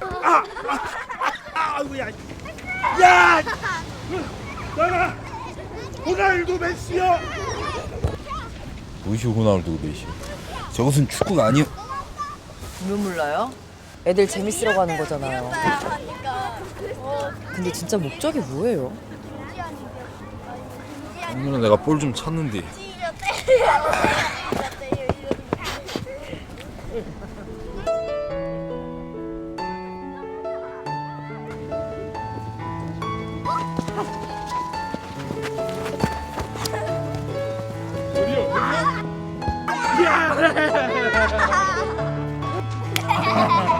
아, 아이고야. 야! 나가! 호날두 메시요! 무시 호날두고 메시. 저것은 축구가 아니요. 왜 몰라요? 애들 재밌으라고 하는 거잖아요. 근데 진짜 목적이 뭐예요? 오늘은 내가 볼 좀 찾는데. 어디요? 야!